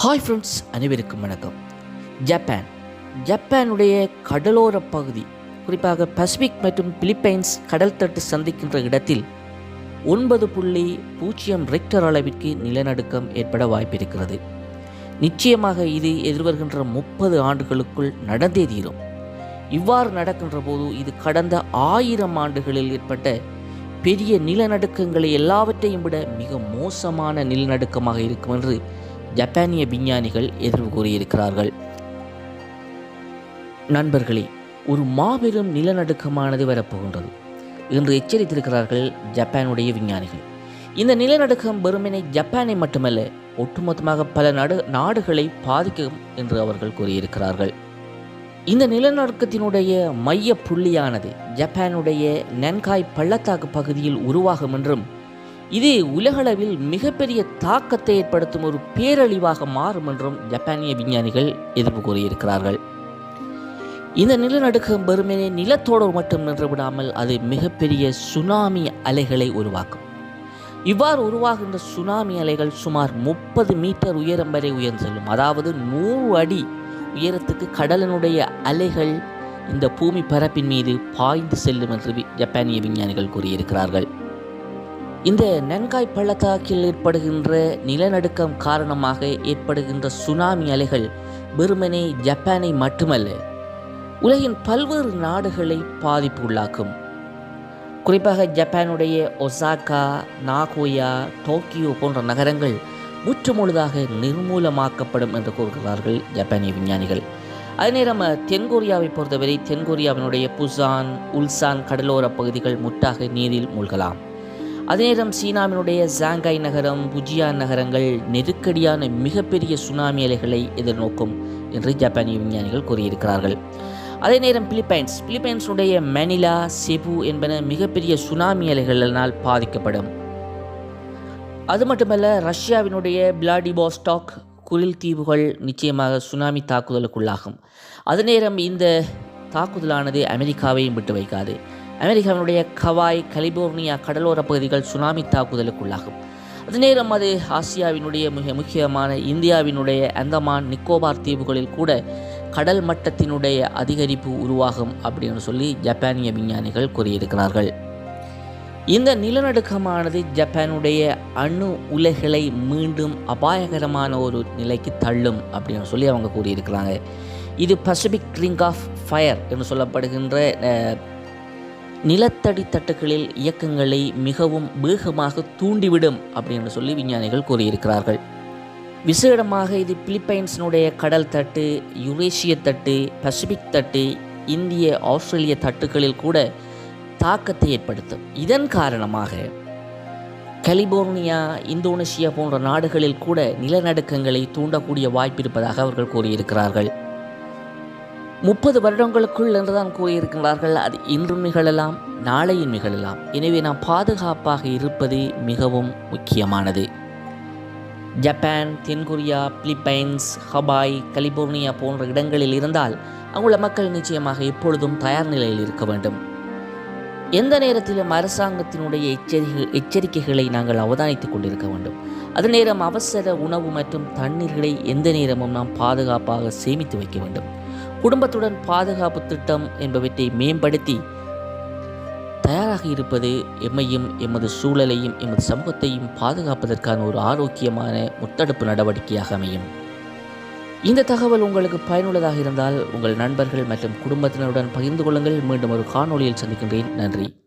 Hi friends அனைவருக்கும் வணக்கம். Japan ஜப்பானுடைய கடலோர பகுதி குறிப்பாக பசிபிக் மற்றும் பிலிப்பைன்ஸ் கடல் தட்டு சந்திக்கின்ற இடத்தில் ஒன்பது புள்ளி பூஜ்ஜியம் ரெக்டர் அளவிற்கு நிலநடுக்கம் ஏற்பட வாய்ப்பிருக்கிறது. நிச்சயமாக இது எதிர்வருகின்ற முப்பது ஆண்டுகளுக்குள் நடந்தே தீரும். இவ்வாறு நடக்கின்ற போது இது கடந்த ஆயிரம் ஆண்டுகளில் ஏற்பட்ட பெரிய நிலநடுக்கங்களை எல்லாவற்றையும் விட மிக மோசமான நிலநடுக்கமாக இருக்கும் என்று ஜப்பானிய விஞ்ஞானிகள் எதிர்வு கூறியிருக்கிறார்கள். நண்பர்களே ஒரு மாபெரும் நிலநடுக்கமானது வரப்போகின்றது. என்று எச்சரித்திருக்கிறார்கள் ஜப்பானுடைய விஞ்ஞானிகள். இந்த நிலநடுக்கம் வெறுமனை ஜப்பானை மட்டுமல்ல ஒட்டுமொத்தமாக பல நடு நாடுகளை பாதிக்கும் என்று அவர்கள் கூறியிருக்கிறார்கள். இந்த நிலநடுக்கத்தினுடைய மைய புள்ளியானது ஜப்பானுடைய நன்காய் பள்ளத்தாக்கு பகுதியில் உருவாகும் என்றும் இது உலகளவில் மிகப்பெரிய தாக்கத்தை ஏற்படுத்தும் ஒரு பேரழிவாக மாறும் என்றும் ஜப்பானிய விஞ்ஞானிகள் எதிர்ப்பு கூறியிருக்கிறார்கள். இந்த நிலநடுக்கம் வெறுமனே நிலத்தோடு மட்டும் நின்றுவிடாமல் அது மிகப்பெரிய சுனாமி அலைகளை உருவாக்கும். இவ்வாறு உருவாகின்ற சுனாமி அலைகள் சுமார் முப்பது மீட்டர் உயரம் வரை உயர்ந்து செல்லும். அதாவது நூறு அடி உயரத்துக்கு கடலினுடைய அலைகள் இந்த பூமி பரப்பின் மீது பாய்ந்து செல்லும் என்று ஜப்பானிய விஞ்ஞானிகள் கூறியிருக்கிறார்கள். இந்த நன்காய் பள்ளத்தாக்கில் ஏற்படுகின்ற நிலநடுக்கம் காரணமாக ஏற்படுகின்ற சுனாமி அலைகள் வெறுமனே ஜப்பானை மட்டுமல்ல உலகின் பல்வேறு நாடுகளை பாதிப்பு உள்ளாக்கும். குறிப்பாக ஜப்பானுடைய ஒசாக்கா நாகோயா டோக்கியோ போன்ற நகரங்கள் முற்றுமுழுதாக நிர்மூலமாக்கப்படும் என்று கூறுகிறார்கள் ஜப்பானிய விஞ்ஞானிகள். அதே நேரம் தென்கொரியாவை பொறுத்தவரை தென்கொரியாவினுடைய புசான் உல்சான் கடலோர பகுதிகள் முற்றாக நீரில் மூழ்கலாம். அதே நேரம் சீனாவினுடைய ஜாங்காய் நகரம் புஜியா நகரங்கள் நெருக்கடியான மிகப்பெரிய சுனாமி அலைகளை எதிர்நோக்கும் என்று ஜப்பானிய விஞ்ஞானிகள் கூறியிருக்கிறார்கள். அதே நேரம் பிலிப்பைன்ஸ் பிலிப்பைன்ஸுடைய மணிலா செபு என்பன மிகப்பெரிய சுனாமி அலைகளினால் பாதிக்கப்படும். அது மட்டுமல்ல ரஷ்யாவினுடைய விளாடிபாஸ்டாக் குரில் தீவுகள் நிச்சயமாக சுனாமி தாக்குதலுக்குள்ளாகும். அது நேரம் இந்த தாக்குதலானது அமெரிக்காவையும் விட்டு வைக்காது. அமெரிக்காவினுடைய கவாய் கலிபோர்னியா கடலோர பகுதிகள் சுனாமி தாக்குதலுக்குள்ளாகும். அது நேரம் அது ஆசியாவினுடைய மிக முக்கியமான இந்தியாவினுடைய அந்தமான் நிக்கோபார் தீவுகளில் கூட கடல் மட்டத்தினுடைய அதிகரிப்பு உருவாகும் அப்படின்னு சொல்லி ஜப்பானிய விஞ்ஞானிகள் கூறியிருக்கிறார்கள். இந்த நிலநடுக்கமானது ஜப்பானுடைய அணு உலைகளை மீண்டும் அபாயகரமான ஒரு நிலைக்கு தள்ளும் அப்படின்னு சொல்லி அவங்க கூறியிருக்கிறாங்க. இது பசிபிக் ரிங் ஆஃப் ஃபயர் என்று சொல்லப்படுகின்ற நிலத்தடி தட்டுகளில் இயக்கங்களை மிகவும் வேகமாக தூண்டிவிடும் அப்படின்னு சொல்லி விஞ்ஞானிகள் கூறியிருக்கிறார்கள். விசேடமாக இது பிலிப்பைன்ஸினுடைய கடல் தட்டு யுரேஷிய தட்டு பசிபிக் தட்டு இந்திய ஆஸ்திரேலிய தட்டுகளில் கூட தாக்கத்தை ஏற்படுத்தும். இதன் காரணமாக கலிபோர்னியா இந்தோனேஷியா போன்ற நாடுகளில் கூட நிலநடுக்கங்களை தூண்டக்கூடிய வாய்ப்பு இருப்பதாக அவர்கள் கூறியிருக்கிறார்கள். முப்பது வருடங்களுக்குள் என்றுதான் கூறியிருக்கிறார்கள் அது இன்றும் நிகழலாம் நாளையும் நிகழலாம். எனவே நாம் பாதுகாப்பாக இருப்பது மிகவும் முக்கியமானது. ஜப்பான் தென்கொரியா பிலிப்பைன்ஸ் ஹபாய் கலிபோர்னியா போன்ற இடங்களில் இருந்தால் அங்குள்ள மக்கள் நிச்சயமாக எப்பொழுதும் தயார் நிலையில் இருக்க வேண்டும். எந்த நேரத்திலும் அரசாங்கத்தினுடைய எச்சரிக்கை எச்சரிக்கைகளை நாங்கள் அவதானித்துக் கொண்டிருக்க வேண்டும். அது நேரம் அவசர உணவு மற்றும் தண்ணீர்களை எந்த நேரமும் நாம் பாதுகாப்பாக சேமித்து வைக்க வேண்டும். குடும்பத்துடன் பாதுகாப்பு திட்டம் என்பவற்றை மேம்படுத்தி தயாராக இருப்பது எம்மையும் எமது சூழலையும் எமது சமூகத்தையும் பாதுகாப்பதற்கான ஒரு ஆரோக்கியமான முத்தடுப்பு நடவடிக்கையாக அமையும். இந்த தகவல் உங்களுக்கு பயனுள்ளதாக இருந்தால் உங்கள் நண்பர்கள் மற்றும் குடும்பத்தினருடன் பகிர்ந்து கொள்ளுங்கள். மீண்டும் ஒரு காணொலியில் சந்திக்கின்றேன். நன்றி.